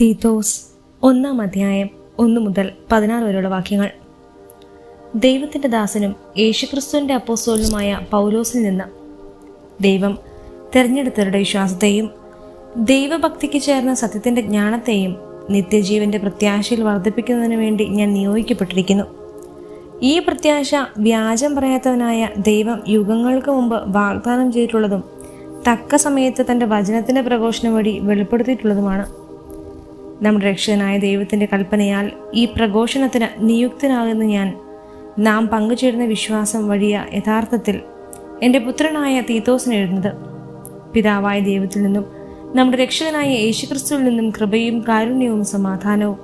തീത്തോസ് ഒന്നാം അധ്യായം ഒന്നു മുതൽ പതിനാറ് വരെയുള്ള വാക്യങ്ങൾ. ദൈവത്തിന്റെ ദാസനും യേശുക്രിസ്തുവിന്റെ അപ്പോസോലുമായ പൗലോസിൽ നിന്ന് ദൈവം തിരഞ്ഞെടുത്തവരുടെ വിശ്വാസത്തെയും ദൈവഭക്തിക്ക് ചേർന്ന സത്യത്തിന്റെ ജ്ഞാനത്തെയും നിത്യജീവന്റെ പ്രത്യാശയിൽ വർദ്ധിപ്പിക്കുന്നതിന് വേണ്ടി ഞാൻ നിയോഗിക്കപ്പെട്ടിരിക്കുന്നു. ഈ പ്രത്യാശ വ്യാജം പറയാത്തവനായ ദൈവം യുഗങ്ങൾക്ക് മുമ്പ് വാഗ്ദാനം ചെയ്തിട്ടുള്ളതും തക്ക സമയത്ത് തന്റെ വചനത്തിന്റെ പ്രഘോഷണം വഴി വെളിപ്പെടുത്തിയിട്ടുള്ളതുമാണ്. നമ്മുടെ രക്ഷകനായ ദൈവത്തിന്റെ കൽപ്പനയാൽ ഈ പ്രഘോഷണത്തിന് നിയുക്തനാകുന്ന ഞാൻ നാം പങ്കുചേരുന്ന വിശ്വാസം വഴിയ യഥാർത്ഥത്തിൽ എന്റെ പുത്രനായ തീത്തോസിന് എഴുതുന്നത്. പിതാവായ ദൈവത്തിൽ നിന്നും നമ്മുടെ രക്ഷകനായ യേശുക്രിസ്തുവിൽ നിന്നും കൃപയും കാരുണ്യവും സമാധാനവും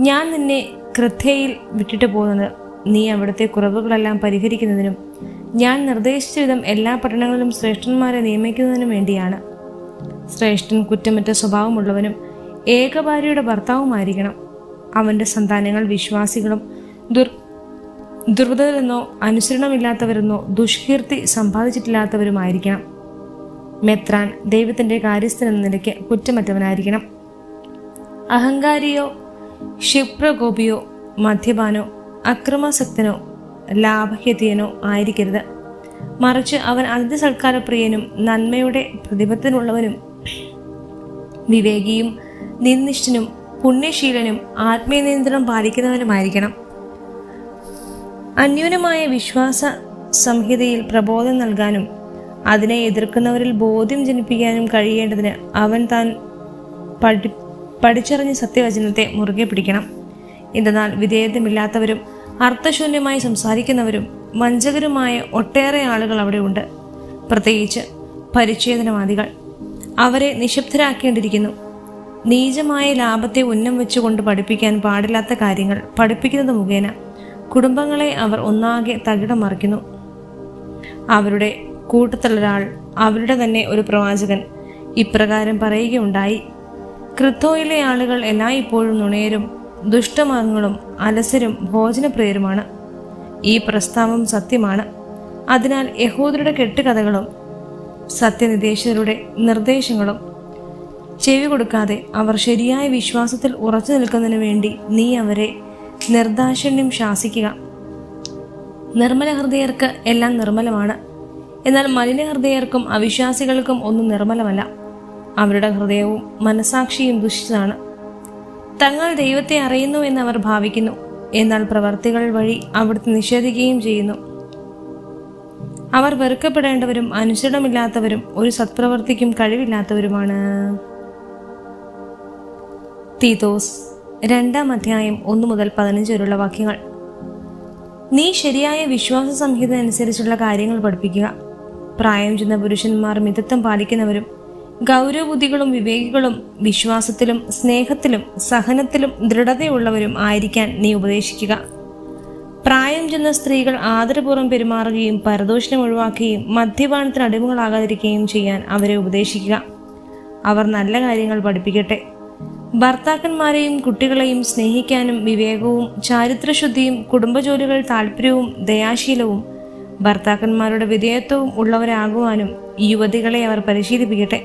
ഞാൻ നിന്നെ കൃത്യയിൽ വിട്ടിട്ട് പോകുന്നത്. നീ അവിടുത്തെ കുറവുകളെല്ലാം പരിഹരിക്കുന്നതിനും ഞാൻ നിർദ്ദേശിച്ച വിധം എല്ലാ പട്ടണങ്ങളിലും ശ്രേഷ്ഠന്മാരെ നിയമിക്കുന്നതിനും വേണ്ടിയാണ്. ശ്രേഷ്ഠൻ കുറ്റമറ്റ സ്വഭാവമുള്ളവനും ഏകഭാര്യയുടെ ഭർത്താവുമായിരിക്കണം അവന്റെ സന്താനങ്ങൾ വിശ്വാസികളും ദുർ ദുർബലരെന്നോ അനുസരണമില്ലാത്തവരെന്നോ ദുഷ്കീർത്തി സമ്പാദിച്ചിട്ടില്ലാത്തവരുമായിരിക്കണം. മെത്രാൻ ദൈവത്തിന്റെ കാര്യസ്ഥൻ എന്ന നിലയ്ക്ക് കുറ്റമറ്റവനായിരിക്കണം. അഹങ്കാരിയോ ക്ഷിപ്രകോപിയോ മദ്യപാനോ അക്രമാസക്തനോ ലാഭഹ്യതിയനോ ആയിരിക്കരുത്. മറിച്ച് അവൻ അതിഥി സൽക്കാരപ്രിയനും നന്മയുടെ പ്രതിബദ്ധനുള്ളവനും വിവേകിയും നിന്നിഷ്ഠനും പുണ്യശീലനും ആത്മീയ നിയന്ത്രണം പാലിക്കുന്നവനുമായിരിക്കണം. അന്യൂനമായ വിശ്വാസ സംഹിതയിൽ പ്രബോധം നൽകാനും അതിനെ എതിർക്കുന്നവരിൽ ബോധ്യം ജനിപ്പിക്കാനും കഴിയേണ്ടതിന് അവൻ താൻ പഠി പഠിച്ചറിഞ്ഞ സത്യവചനത്തെ മുറുകെ പിടിക്കണം. എന്തെന്നാൽ വിധേയത്വമില്ലാത്തവരും അർത്ഥശൂന്യമായി സംസാരിക്കുന്നവരും വഞ്ചകരുമായ ഒട്ടേറെ ആളുകൾ അവിടെ ഉണ്ട്. പ്രത്യേകിച്ച് പരിച്ഛേദനവാദികൾ. അവരെ നിശബ്ദരാക്കേണ്ടിയിരിക്കുന്നു. നീചമായ ലാഭത്തെ ഉന്നം വെച്ചുകൊണ്ട് പഠിപ്പിക്കാൻ പാടില്ലാത്ത കാര്യങ്ങൾ പഠിപ്പിക്കുന്നത് മുഖേന കുടുംബങ്ങളെ അവർ ഒന്നാകെ തകിടം മറിക്കുന്നു. അവരുടെ കൂട്ടത്തിലൊരാൾ അവരുടെ തന്നെ ഒരു പ്രവാചകൻ ഇപ്രകാരം പറയുകയുണ്ടായി. ക്രിത്തോയിലെ ആളുകൾ എല്ലായ്പ്പോഴും നുണയരും ദുഷ്ടമാർഗങ്ങളും അലസരും ഭോജനപ്രിയരുമാണ്. ഈ പ്രസ്താവം സത്യമാണ്. അതിനാൽ യഹൂദരുടെ കെട്ടുകഥകളും സത്യനിദേശരുടെ നിർദ്ദേശങ്ങളും ചെവി കൊടുക്കാതെ അവർ ശരിയായ വിശ്വാസത്തിൽ ഉറച്ചു നിൽക്കുന്നതിന് വേണ്ടി നീ അവരെ നിർദാക്ഷിണ്യം ശാസിക്കുക. നിർമ്മല ഹൃദയർക്ക് എല്ലാം നിർമ്മലമാണ്. എന്നാൽ മലിന ഹൃദയർക്കും അവിശ്വാസികൾക്കും ഒന്നും നിർമ്മലമല്ല. അവരുടെ ഹൃദയവും മനസാക്ഷിയും ദുഷിച്ചതാണ്. തങ്ങൾ ദൈവത്തെ അറിയുന്നു എന്ന് അവർ ഭാവിക്കുന്നു. എന്നാൽ പ്രവർത്തികൾ വഴി അവിടുത്തെ നിഷേധിക്കുകയും ചെയ്യുന്നു. അവർ വെറുക്കപ്പെടേണ്ടവരും അനുസരണമില്ലാത്തവരും ഒരു സത്പ്രവർത്തിക്കും കഴിവില്ലാത്തവരുമാണ്. തീതോസ് രണ്ടാം അധ്യായം ഒന്നു മുതൽ പതിനഞ്ച് വരെയുള്ള വാക്യങ്ങൾ. നീ ശരിയായ വിശ്വാസ സംഹിത അനുസരിച്ചുള്ള കാര്യങ്ങൾ പഠിപ്പിക്കുക. പ്രായം ചെന്ന പുരുഷന്മാർ മിതത്വം പാലിക്കുന്നവരും ഗൗരവബുദ്ധികളും വിവേകികളും വിശ്വാസത്തിലും സ്നേഹത്തിലും സഹനത്തിലും ദൃഢതയുള്ളവരും ആയിരിക്കാൻ നീ ഉപദേശിക്കുക. പ്രായം ചെന്ന സ്ത്രീകൾ ആദരപൂർവം പെരുമാറുകയും പരദോഷണം ഒഴിവാക്കുകയും മദ്യപാനത്തിന് അടിമകളാകാതിരിക്കുകയും ചെയ്യാൻ അവരെ ഉപദേശിക്കുക. അവർ നല്ല കാര്യങ്ങൾ പഠിപ്പിക്കട്ടെ. ഭർത്താക്കന്മാരെയും കുട്ടികളെയും സ്നേഹിക്കാനും വിവേകവും ചാരിത്രശുദ്ധിയും കുടുംബജോലികൾ താല്പര്യവും ദയാശീലവും ഭർത്താക്കന്മാരുടെ വിധേയത്വവും ഉള്ളവരാകുവാനും യുവതികളെ അവർ പരിശീലിപ്പിക്കട്ടെ.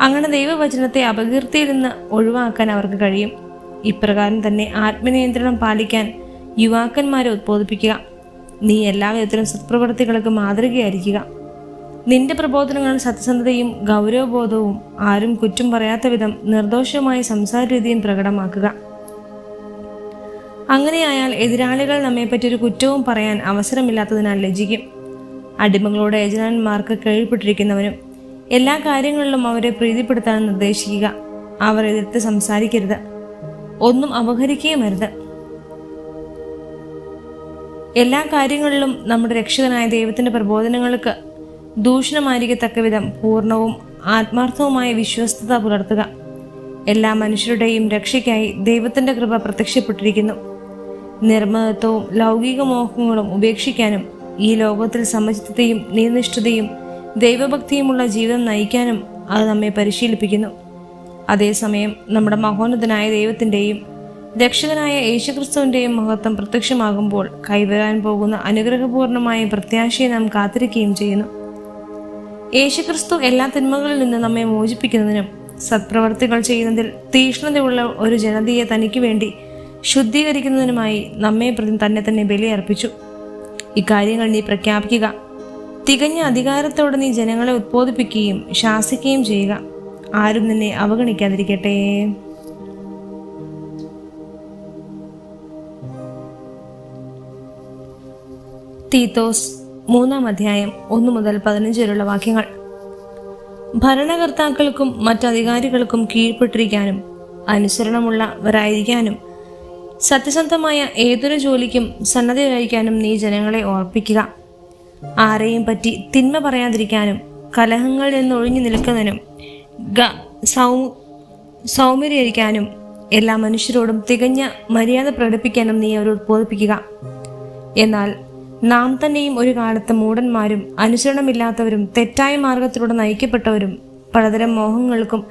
അങ്ങനെ ദൈവവചനത്തെ അപകീർത്തിയിൽ നിന്ന് ഒഴിവാക്കാൻ അവർക്ക് കഴിയും. ഇപ്രകാരം തന്നെ ആത്മനിയന്ത്രണം പാലിക്കാൻ യുവാക്കന്മാരെ ഉത്ബോധിപ്പിക്കുക. നീ എല്ലാവിധത്തിലും സത്പ്രവർത്തികൾക്ക് മാതൃകയായിരിക്കുക. നിന്റെ പ്രബോധനങ്ങൾ സത്യസന്ധതയും ഗൗരവബോധവും ആരും കുറ്റം പറയാത്ത വിധം നിർദോഷമായ സംസാര രീതിയും പ്രകടമാക്കുക അങ്ങനെയായാൽ എതിരാളികൾ നമ്മെപ്പറ്റി ഒരു കുറ്റവും പറയാൻ അവസരമില്ലാത്തതിനാൽ ലജ്ജിക്കും. അടിമകളുടെ യജമാനന്മാർക്ക് കീഴ്പ്പെട്ടിരിക്കുന്നവനും എല്ലാ കാര്യങ്ങളിലും അവരെ പ്രീതിപ്പെടുത്താൻ നിർദ്ദേശിക്കുക. അവർ എതിർത്ത് സംസാരിക്കരുത്. ഒന്നും അപഹരിക്കുകയും അരുത് എല്ലാ കാര്യങ്ങളിലും നമ്മുടെ രക്ഷകനായ ദൈവത്തിന്റെ പ്രബോധനങ്ങൾക്ക് ദൂഷണമായിരിക്കത്തക്ക വിധം പൂർണവും ആത്മാർത്ഥവുമായ വിശ്വസ്തത പുലർത്തുക. എല്ലാ മനുഷ്യരുടെയും രക്ഷയ്ക്കായി ദൈവത്തിന്റെ കൃപ പ്രത്യക്ഷപ്പെട്ടിരിക്കുന്നു. നിർമ്മതത്വവും ലൗകിക മോഹങ്ങളും ഉപേക്ഷിക്കാനും ഈ ലോകത്തിൽ സമചിത്തതയും നിയനിഷ്ഠതയും ദൈവഭക്തിയുമുള്ള ജീവിതം നയിക്കാനും അത് നമ്മെ പരിശീലിപ്പിക്കുന്നു. അതേസമയം നമ്മുടെ മഹോന്നതനായ ദൈവത്തിന്റെയും രക്ഷകനായ യേശുക്രിസ്തുവിന്റെയും മഹത്വം പ്രത്യക്ഷമാകുമ്പോൾ കൈവരാൻ പോകുന്ന അനുഗ്രഹപൂർണമായ പ്രത്യാശയെ നാം കാത്തിരിക്കുകയും ചെയ്യുന്നു. യേശുക്രിസ്തു എല്ലാ തിന്മകളിൽ നിന്ന് നമ്മെ മോചിപ്പിക്കുന്നതിനും സത്പ്രവർത്തികൾ ചെയ്യുന്നതിൽ തീക്ഷ്ണതയുള്ള ഒരു ജനതയെ തനിക്ക് വേണ്ടി ശുദ്ധീകരിക്കുന്നതിനുമായി നമ്മെ പ്രതി തന്നെ തന്നെ ബലിയർപ്പിച്ചു. ഇക്കാര്യങ്ങൾ നീ പ്രഖ്യാപിക്കുക. തികഞ്ഞ അധികാരത്തോടെ നീ ജനങ്ങളെ ഉത്ബോധിപ്പിക്കുകയും ശാസിക്കുകയും ചെയ്യുക. ആരും നിന്നെ അവഗണിക്കാതിരിക്കട്ടെ. തീത്തോസ് മൂന്നാം അധ്യായം ഒന്നു മുതൽ പതിനഞ്ച് വരെയുള്ള വാക്യങ്ങൾ. ഭരണകർത്താക്കൾക്കും മറ്റധികാരികൾക്കും കീഴ്പ്പെട്ടിരിക്കാനും അനുസരണമുള്ളവരായിരിക്കാനും സത്യസന്ധമായ ഏതൊരു ജോലിക്കും സന്നദ്ധരായിരിക്കാനും നീ ജനങ്ങളെ ഓർപ്പിക്കുക. ആരെയും പറ്റി തിന്മ പറയാതിരിക്കാനും കലഹങ്ങളിൽ നിന്ന് ഒഴിഞ്ഞു നിൽക്കുന്നതിനും ഗ സൗ എല്ലാ മനുഷ്യരോടും തികഞ്ഞ മര്യാദ പ്രകടിപ്പിക്കാനും നീ അവരോട് ബോധിപ്പിക്കുക. എന്നാൽ നാം തന്നെയും ഒരു കാലത്ത് മൂടന്മാരും അനുസരണമില്ലാത്തവരും തെറ്റായ മാർഗത്തിലൂടെ നയിക്കപ്പെട്ടവരും പലതരം മോഹങ്ങൾക്കും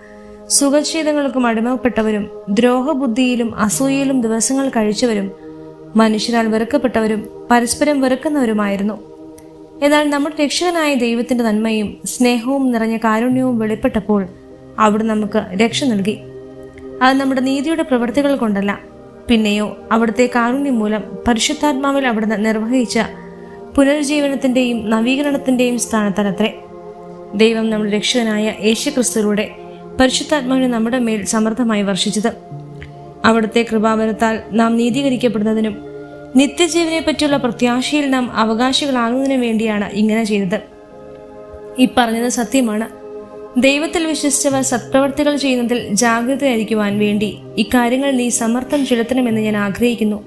സുഖശീലങ്ങൾക്കും അടിമപ്പെട്ടവരും ദ്രോഹബുദ്ധിയിലും അസൂയയിലും ദിവസങ്ങൾ കഴിച്ചവരും മനുഷ്യരാൽ വെറുക്കപ്പെട്ടവരും പരസ്പരം വെറുക്കുന്നവരുമായിരുന്നു. എന്നാൽ നമ്മുടെ രക്ഷകനായ ദൈവത്തിന്റെ നന്മയും സ്നേഹവും നിറഞ്ഞ കാരുണ്യവും വെളിപ്പെട്ടപ്പോൾ അവിടെ നമുക്ക് രക്ഷ നൽകി. അത് നമ്മുടെ നീതിയുടെ പ്രവൃത്തികൾ കൊണ്ടല്ല പിന്നെയോ അവിടുത്തെ കാരുണ്യം മൂലം പരിശുദ്ധാത്മാവിൽ അവിടുന്ന് നിർവഹിച്ച പുനരുജ്ജീവനത്തിന്റെയും നവീകരണത്തിന്റെയും സ്ഥാനത്തലത്രേ. ദൈവം നമ്മുടെ രക്ഷകനായ യേശുക്രിസ്തുവിലൂടെ പരിശുദ്ധാത്മാവിനെ നമ്മുടെ മേൽ സമൃദ്ധമായി വർഷിച്ചത്. അവിടുത്തെ കൃപാവരത്താൽ നാം നീതീകരിക്കപ്പെടുന്നതിനും നിത്യജീവനെ പറ്റിയുള്ള പ്രത്യാശയിൽ നാം അവകാശികളാകുന്നതിനു വേണ്ടിയാണ് ഇങ്ങനെ ചെയ്തത്. ഈ പറഞ്ഞത് സത്യമാണ്. ദൈവത്തിൽ വിശ്വസിച്ചവർ സത്പ്രവർത്തികൾ ചെയ്യുന്നതിൽ ജാഗ്രതയായിരിക്കുവാൻ വേണ്ടി ഇക്കാര്യങ്ങൾ നീ സമർത്ഥം ചെലുത്തണമെന്ന് ഞാൻ ആഗ്രഹിക്കുന്നു.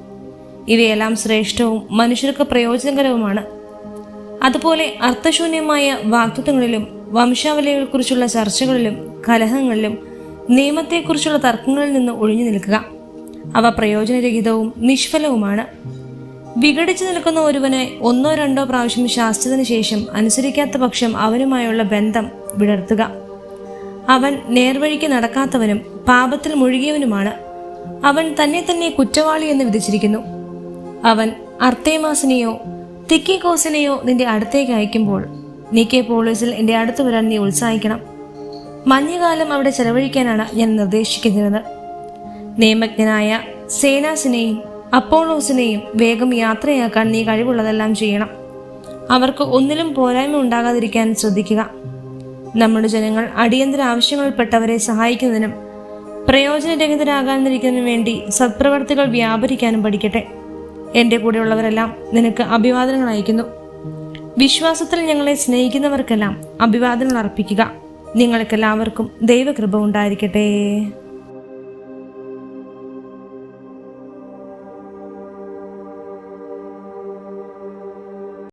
ഇവയെല്ലാം ശ്രേഷ്ഠവും മനുഷ്യർക്ക് പ്രയോജനകരവുമാണ്. അതുപോലെ അർത്ഥശൂന്യമായ വാക്തത്വങ്ങളിലും വംശാവലികളെക്കുറിച്ചുള്ള ചർച്ചകളിലും കലഹങ്ങളിലും നിയമത്തെക്കുറിച്ചുള്ള തർക്കങ്ങളിൽ നിന്ന് ഒഴിഞ്ഞു നിൽക്കുക. അവ പ്രയോജനരഹിതവും നിഷ്ഫലവുമാണ്. വിഘടിച്ചു നിൽക്കുന്ന ഒരുവനെ ഒന്നോ രണ്ടോ പ്രാവശ്യം ശാസ്ത്രത്തിന് ശേഷം അനുസരിക്കാത്ത പക്ഷം അവനുമായുള്ള ബന്ധം വിടർത്തുക. അവൻ നേർവഴിക്ക് നടക്കാത്തവനും പാപത്തിൽ മുഴുകിയവനുമാണ്. അവൻ തന്നെ തന്നെ കുറ്റവാളി എന്ന് വിധിച്ചിരിക്കുന്നു. അവൻ അർത്തേമാസിനെയോ തിക്കിക്കോസിനെയോ നിന്റെ അടുത്തേക്ക് അയക്കുമ്പോൾ നീക്കെ പോളീസിൽ എന്റെ അടുത്ത് വരാൻ നീ ഉത്സാഹിക്കണം. മഞ്ഞുകാലം അവിടെ ചെലവഴിക്കാനാണ് ഞാൻ നിർദ്ദേശിക്കുന്നത്. നിയമജ്ഞനായ സേനാസിനെയും അപ്പോളോസിനെയും വേഗം യാത്രയാക്കാൻ നീ കഴിവുള്ളതെല്ലാം ചെയ്യണം. അവർക്ക് ഒന്നിലും പോരായ്മ ഉണ്ടാകാതിരിക്കാൻ ശ്രദ്ധിക്കുക. നമ്മുടെ ജനങ്ങൾ അടിയന്തര ആവശ്യങ്ങളിൽപ്പെട്ടവരെ സഹായിക്കുന്നതിനും പ്രയോജനരഹിതരാകാതിരിക്കുന്നതിനും വേണ്ടി സത്പ്രവർത്തികൾ വ്യാപരിക്കാനും പഠിക്കട്ടെ. എന്റെ കൂടെയുള്ളവരെല്ലാം നിനക്ക് അഭിവാദനങ്ങൾ അയക്കുന്നു വിശ്വാസത്തിൽ ഞങ്ങളെ സ്നേഹിക്കുന്നവർക്കെല്ലാം അഭിവാദനങ്ങൾ അർപ്പിക്കുക. നിങ്ങൾക്കെല്ലാവർക്കും ദൈവകൃപ ഉണ്ടായിരിക്കട്ടെ.